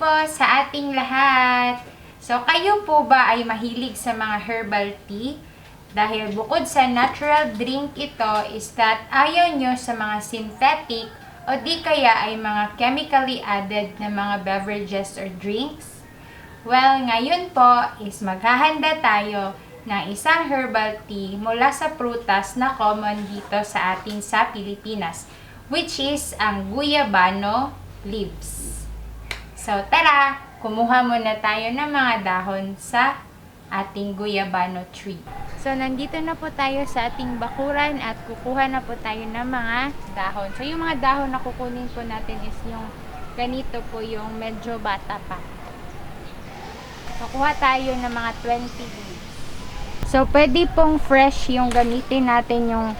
po sa ating lahat. So, kayo po ba ay mahilig sa mga herbal tea? Dahil bukod sa natural drink ito is that ayaw nyo sa mga synthetic o di kaya ay mga chemically added na mga beverages or drinks? Well, ngayon po is maghahanda tayo ng isang herbal tea mula sa prutas na common dito sa atin sa Pilipinas, which is ang guyabano leaves. So, tara, kumuha muna tayo ng mga dahon sa ating guyabano tree. So, nandito na po tayo sa ating bakuran at kukuha na po tayo ng mga dahon. So, yung mga dahon na kukunin po natin is yung ganito po yung medyo bata pa. Kukuha tayo ng mga 20 leaves. So, pwede pong fresh yung gamitin natin yung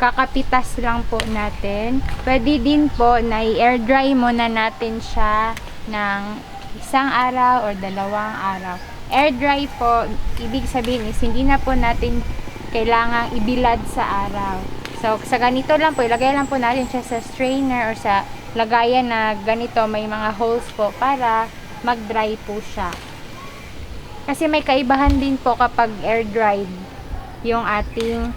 kakapitas lang po natin. Pwede din po na i-air dry muna natin siya ng isang araw or dalawang araw. Air dry po, ibig sabihin is hindi na po natin kailangang ibilad sa araw. So, sa ganito lang po, ilagay lang po natin siya sa strainer or sa lagayan na ganito, may mga holes po para mag-dry po siya. Kasi may kaibahan din po kapag air dried yung ating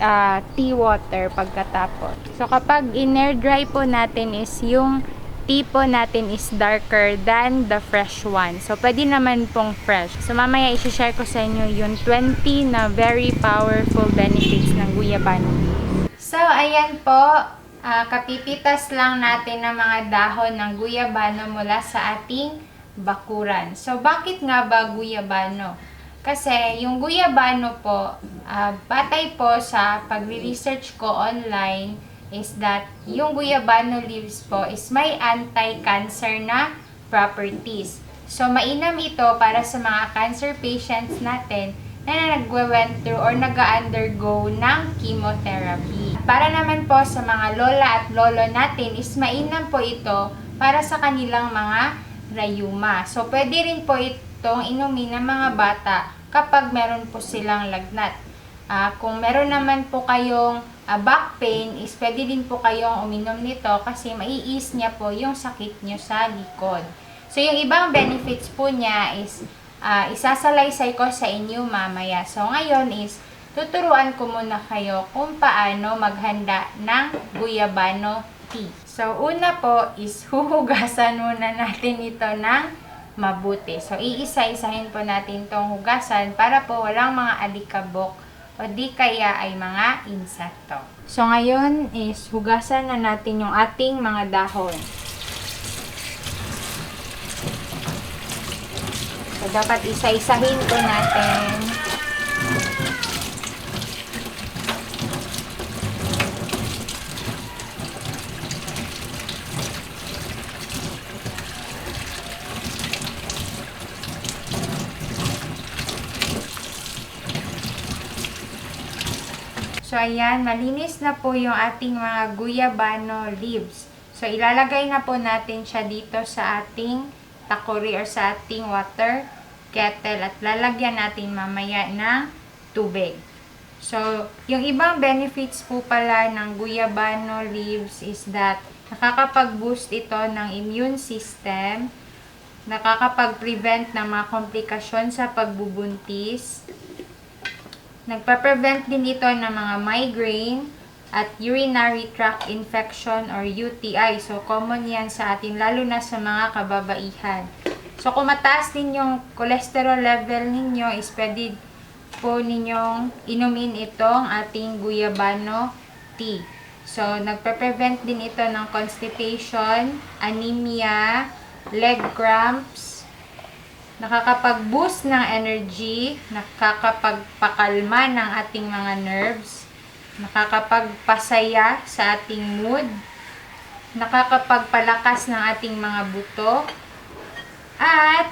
ah, tea water pagkatapos. So kapag in-air dry po natin is yung tea po natin is darker than the fresh one. So pwede naman pong fresh. So mamaya i-share ko sa inyo yung 20 na very powerful benefits ng guyabano. So ayan po, ah, kapipitas lang natin ng mga dahon ng guyabano mula sa ating bakuran. So bakit nga ba guyabano? Kasi yung guyabano po, ah, batay po sa pagre-research ko online is that yung guyabano leaves po is may anti-cancer na properties. So mainam ito para sa mga cancer patients natin na nagwe-went through or nag-undergo ng chemotherapy. Para naman po sa mga lola at lolo natin is mainam po ito para sa kanilang mga rayuma. So pwede rin po itong inumin ng mga bata kapag meron po silang lagnat. Ah, kung meron naman po kayong ah, back pain, is pwede din po kayong uminom nito kasi mai-ease niya po yung sakit nyo sa likod. So, yung ibang benefits po niya is ah, isasalaysay ko sa inyo mamaya. So, ngayon is tuturuan ko muna kayo kung paano maghanda ng guyabano tea. So, una po is huhugasan muna natin ito ng mabuti. So, iisa-isahin po natin itong hugasan para po walang mga alikabok o di kaya ay mga insekto. So, ngayon is hugasan na natin yung ating mga dahon. So, dapat isa-isahin po natin. So, ayan, malinis na po yung ating mga guyabano leaves. So, ilalagay na po natin siya dito sa ating takori or sa ating water kettle at lalagyan natin mamaya ng tubig. So, yung ibang benefits po pala ng guyabano leaves is that nakakapag-boost ito ng immune system, nakakapag-prevent ng mga komplikasyon sa pagbubuntis, Nagpa-prevent din ito ng mga migraine at urinary tract infection or UTI. So, common yan sa atin, lalo na sa mga kababaihan. So, kung mataas din yung cholesterol level ninyo, is pwede po ninyong inumin itong ating guyabano tea. So, nagpa-prevent din ito ng constipation, anemia, leg cramps, nakakapag-boost ng energy, nakakapagpakalma ng ating mga nerves, nakakapagpasaya sa ating mood, nakakapagpalakas ng ating mga buto, at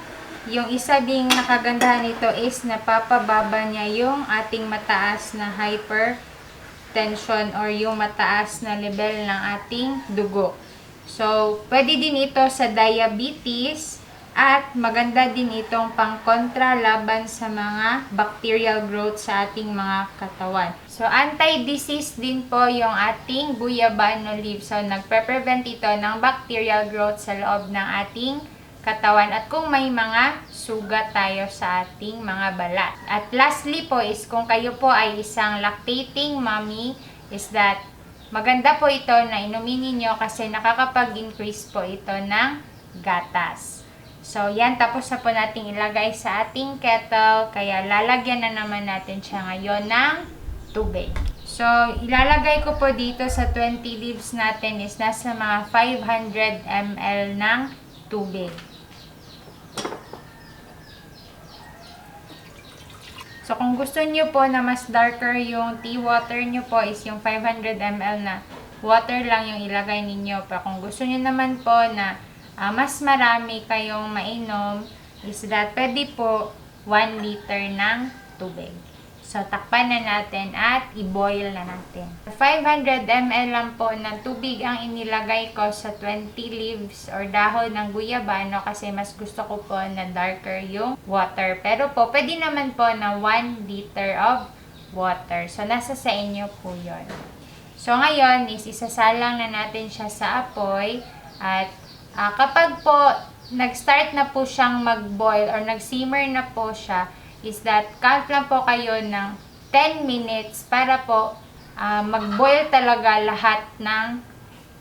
yung isa ding nakagandahan nito is napapababa niya yung ating mataas na hypertension or yung mataas na level ng ating dugo. So, pwede din ito sa diabetes, at maganda din itong pangkontra laban sa mga bacterial growth sa ating mga katawan. So, anti-disease din po yung ating guyabano leaf. So, nagpe-prevent ito ng bacterial growth sa loob ng ating katawan at kung may mga sugat tayo sa ating mga balat. At lastly po is kung kayo po ay isang lactating mommy is that maganda po ito na inumin ninyo kasi nakakapag-increase po ito ng gatas. So, yan. Tapos na po natin ilagay sa ating kettle. Kaya, lalagyan na naman natin siya ngayon ng tubig. So, ilalagay ko po dito sa 20 leaves natin is nasa mga 500 ml ng tubig. So, kung gusto niyo po na mas darker yung tea water niyo po is yung 500 ml na water lang yung ilagay ninyo. Pero kung gusto niyo naman po na ah, mas marami kayong mainom is that pwede po 1 liter ng tubig. So, takpan na natin at i-boil na natin. 500 ml lang po ng tubig ang inilagay ko sa 20 leaves or dahon ng guyabano kasi mas gusto ko po na darker yung water. Pero po, pwede naman po na 1 liter of water. So, nasa sa inyo po yon. So, ngayon is isasalang na natin siya sa apoy at ah, kapag po nag-start na po siyang mag-boil or nag-simmer na po siya, is that count lang po kayo ng 10 minutes para po ah, mag-boil talaga lahat ng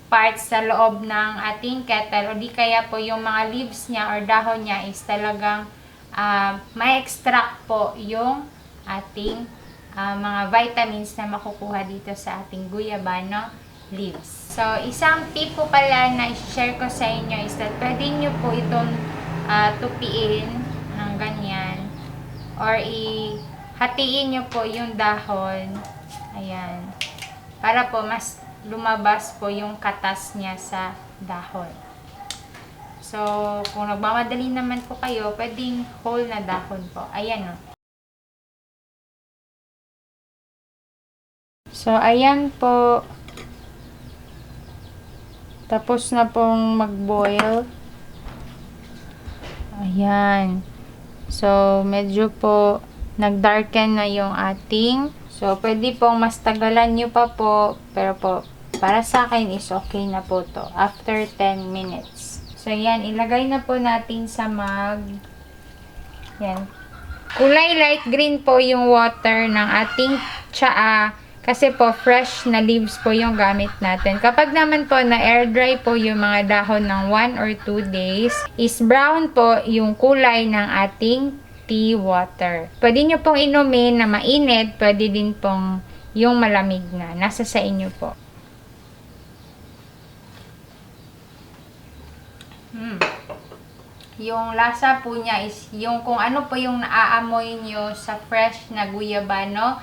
parts sa loob ng ating kettle. O di kaya po yung mga leaves niya or dahon niya is talagang ah, ma-extract po yung ating ah, mga vitamins na makukuha dito sa ating guyabano leaves. So, isang tip po pala na i-share ko sa inyo is that pwede nyo po itong ah, tupiin ng ganyan or i-hatiin nyo po yung dahon. Ayan. Para po mas lumabas po yung katas niya sa dahon. So, kung nagmamadali naman po kayo, pwedeng whole na dahon po. Ayan o. So, ayan po. Tapos na pong mag-boil. Ayan. So, medyo po nag-darken na yung ating. So, pwede pong mas tagalan nyo pa po. Pero po, para sa akin is okay na po to. After 10 minutes. So, yan. Ilagay na po natin sa mug. Yan. Kulay light green po yung water ng ating tsaa. Kasi po, fresh na leaves po yung gamit natin. Kapag naman po na air dry po yung mga dahon ng 1 or 2 days, is brown po yung kulay ng ating tea water. Pwede nyo pong inumin na mainit, pwede din pong yung malamig na. Nasa sa inyo po. Hmm. Yung lasa po niya is yung kung ano po yung naaamoy nyo sa fresh na guyabano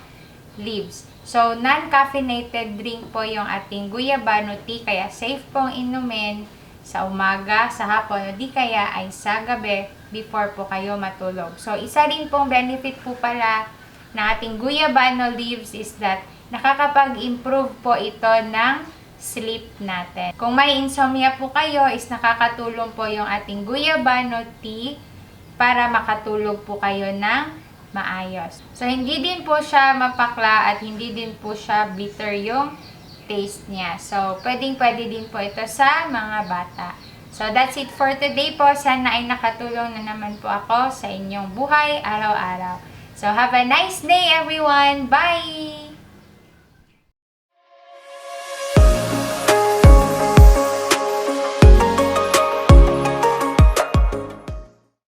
leaves. So, non-caffeinated drink po yung ating guyabano tea, kaya safe pong inumin sa umaga, sa hapon, o di kaya ay sa gabi before po kayo matulog. So, isa rin pong benefit po pala ng ating guyabano leaves is that nakakapag-improve po ito ng sleep natin. Kung may insomnia po kayo, is nakakatulong po yung ating guyabano tea para makatulog po kayo ng maayos. So, hindi din po siya mapakla at hindi din po siya bitter yung taste niya. So, pwedeng-pwede din po ito sa mga bata. So, that's it for today po. Sana ay nakatulong na naman po ako sa inyong buhay araw-araw. So, have a nice day everyone! Bye!